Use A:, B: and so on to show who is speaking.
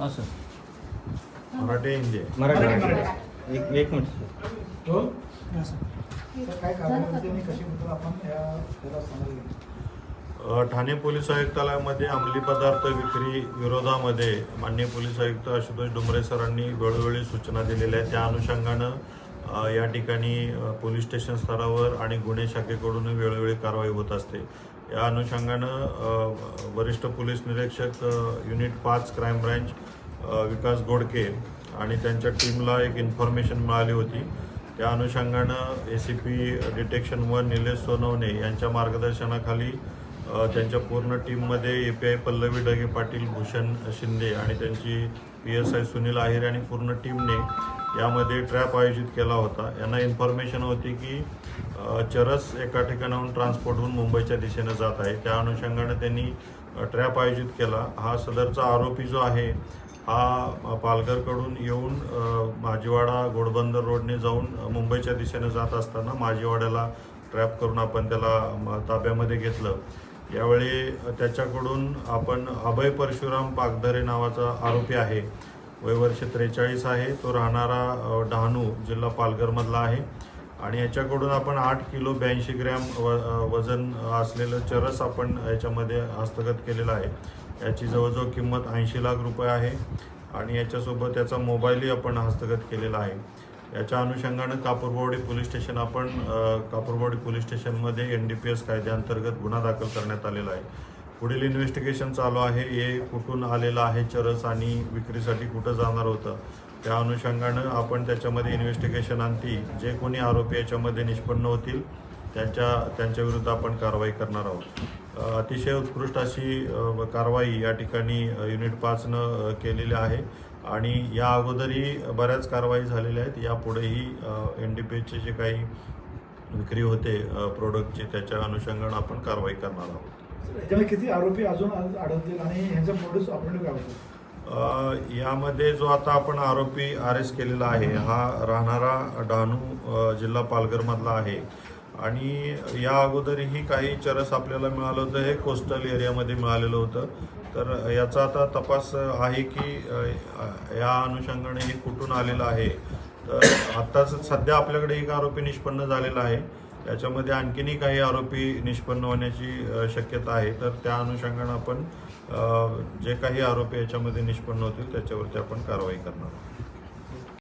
A: असं.
B: मराठी हिंदी आहे
C: मराठी. एक एक मिनिट.
D: तो काय कारवाई होती आणि कशी बद्दल आपण या याला समोर गेलो?
B: अ, ठाणे पोलीस आयुक्तालयामध्ये अंमली पदार्थ विक्री विरोधामध्ये माननीय पोलीस आयुक्त आशुतोष डुमरे सरांनी वेळोवेळी सूचना दिलेल्या आहेत. त्या अनुषंगानं या ठिकाणी पोलीस स्टेशन स्तरावर आणि गुन्हे शाखेकडून वेळोवेळी कारवाई होत असते. या अनुषंगानं वरिष्ठ पोलीस निरीक्षक युनिट पाच क्राईम ब्रँच विकास गोडके आणि त्यांच्या टीमला एक इन्फॉर्मेशन मिळाली होती. त्या अनुषंगानं A C P detection one Nilesh Sonawane यांच्या मार्गदर्शनाखाली त्यांच्या पूर्ण टीममध्ये A P I Pallavi Dage Patil Bhushan Shinde आणि त्यांची P S I Sunil Ahire आणि पूर्ण टीमने यामध्ये ट्रॅप आयोजित केला होता. यांना इन्फॉर्मेशन होती की चरस एका ठिकाणाहून ट्रान्सपोर्ट होऊन मुंबईच्या दिशेनं जात आहे. त्या अनुषंगाने त्यांनी ट्रॅप आयोजित केला. हा सदरचा आरोपी जो आहे हा पालघरकडून येऊन माजीवाडा घोडबंदर रोडने जाऊन मुंबईच्या दिशेनं जात असताना माजीवाड्याला ट्रॅप करून आपण त्याला ताब्यामध्ये घेतलं. यावेळी त्याच्याकडून आपण अभय परशुराम पागधरे नावाचा आरोपी आहे. वय वर्ष त्रेचाळीस आहे. तो राहणारा डहाणू जिल्हा पालघरमधला आहे. आणि याच्याकडून आपण आठ किलो ब्याऐंशी ग्रॅम व वजन असलेलं चरस आपण याच्यामध्ये हस्तगत केलेलं आहे. याची जवळजवळ किंमत ऐंशी लाख रुपये आहे. आणि याच्यासोबत त्याचा मोबाईलही आपण हस्तगत केलेला आहे. याच्या अनुषंगानं कापूरबावडी पोलीस स्टेशन आपण अ, कापूरबावडी पोलीस स्टेशनमध्ये एन डी पी एस कायद्याअंतर्गत गुन्हा दाखल करण्यात आलेला आहे. पुढील इन्व्हेस्टिगेशन चालू आहे. हे कुठून आलेलं आहे चरस आणि विक्रीसाठी कुठं जाणार होतं? त्या अनुषंगानं आपण त्याच्यामध्ये इन्व्हेस्टिगेशन आणती. जे कोणी आरोपी याच्यामध्ये निष्पन्न होतील त्यांच्या त्यांच्या विरुद्ध आपण कारवाई करणार आहोत. अतिशय उत्कृष्ट अशी कारवाई या ठिकाणी युनिट पाचनं केलेली आहे. आणि या अगोदरही बऱ्याच कारवाई झालेल्या आहेत. यापुढेही एन डी पी एचचे जे काही विक्री होते प्रोडक्टची त्याच्या अनुषंगानं आपण कारवाई करणार आहोत.
D: याच्यामध्ये किती आरोपी अजून आढळतील आणि ह्यांचा काय होतं
B: यामध्ये जो आता आपण आरोपी अरेस्ट केलेला आहे हा राहणारा डहाणू जिल्हा पालघरमधला आहे. आणि या अगोदरही काही चरस आपल्याला मिळालं होतं हे कोस्टल एरियामध्ये मिळालेलं होतं. तर याचा आता तपास आहे की या अनुषंगाने हे कुठून आलेलं आहे. तर आत्ताच सध्या आपल्याकडे एक आरोपी निष्पन्न झालेला आहे. याच्यामध्ये आणखीनही काही आरोपी निष्पन्न होण्याची शक्यता आहे. तर त्या अनुषंगानं आपण जे काही आरोपी याच्यामध्ये निष्पन्न होतील त्याच्यावरती आपण कारवाई करणार आहोत.